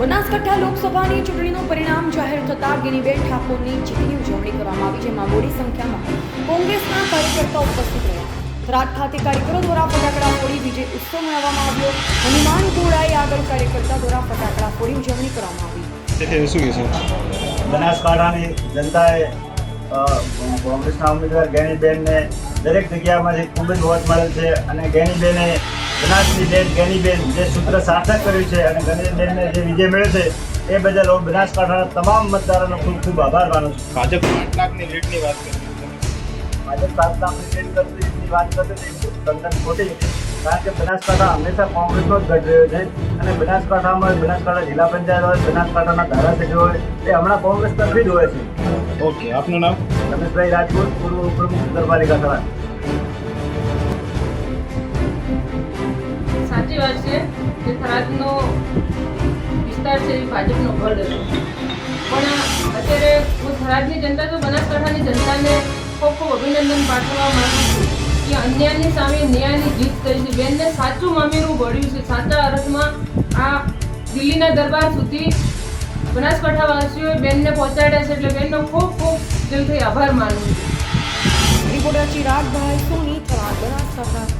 બનાસકાંઠા લોકસભાની ચૂંટણીનું પરિણામ જાહેર થતાં ગિનીબેન ઠાકોરની જીતની ઉજવણી કરવામાં આવી જેમાં મોટી સંખ્યામાં કોંગ્રેસના કાર્યકર્તા ઉપસ્થિત રહ્યા. થરાદ ખાતે કાર્યકરો દ્વારા ફટાકડા ફોડી વિજય ઉત્સવ મનાવવામાં આવ્યો. હનુમાન ઘોડાએ આગળ કાર્યકર્તા દ્વારા ફટાકડા ફોડી ઉજવણી કરવામાં આવી. બનાસકાંઠાની જનતાએ કોંગ્રેસના ઉમેદવાર ગેણીબેનને દરેક જગ્યામાંથી ખૂબ જ વોટ મળેલ છે અને ગેનીબેને બનાસની બેન ગેનીબેન જે સૂત્ર સાર્થક કર્યું છે અને ગણેશબેનને જે વિજય મળ્યો છે એ બદલ હું બનાસકાંઠાના તમામ મતદારોનો ખૂબ ખૂબ આભાર માનું છું. ભાજપ આઠ લાખની લીડની વાત કરી ભાજપ સાત લાખની લીડ કરતી વાત કરતી તદ્દન ખોટી કારણ કે બનાસકાંઠા હંમેશા કોંગ્રેસનો જ ગઢ રહ્યો છે અને બનાસકાંઠામાં બનાસકાંઠા જિલ્લા પંચાયત હોય બનાસકાંઠાના ધારાસભ્યો હોય એ હમણાં કોંગ્રેસ તરફી જ હોય છે. ઓકે આપનું નામ? રમેશભાઈ રાજપૂત પૂર્વ ઉપપ્રમુખ નગરપાલિકા થરાદ સાચી વાત છે કે થરાદનો વિસ્તાર છે એ ભાજપનો ગઢ હતો. પણ અત્યારે હું થરાદની જનતા તો બનાસકાંઠાની જનતાને ખૂબ ખૂબ અભિનંદન પાઠવવા માંગુ છું કે અન્યાયની સામે ન્યાયની જીત થઈ છે. બેનને સાચું મામેરું ભળ્યું છે. સાચા અર્થમાં આ દિલ્હીના દરબાર સુધી બનાસકાંઠાવાસીઓએ બેનને પહોંચાડ્યા છે એટલે બેનનો ખૂબ ખૂબ દિલથી આભાર માનું છું. રિપોર્ટર ચિરાગભાઈ સોની બનાસકાંઠા.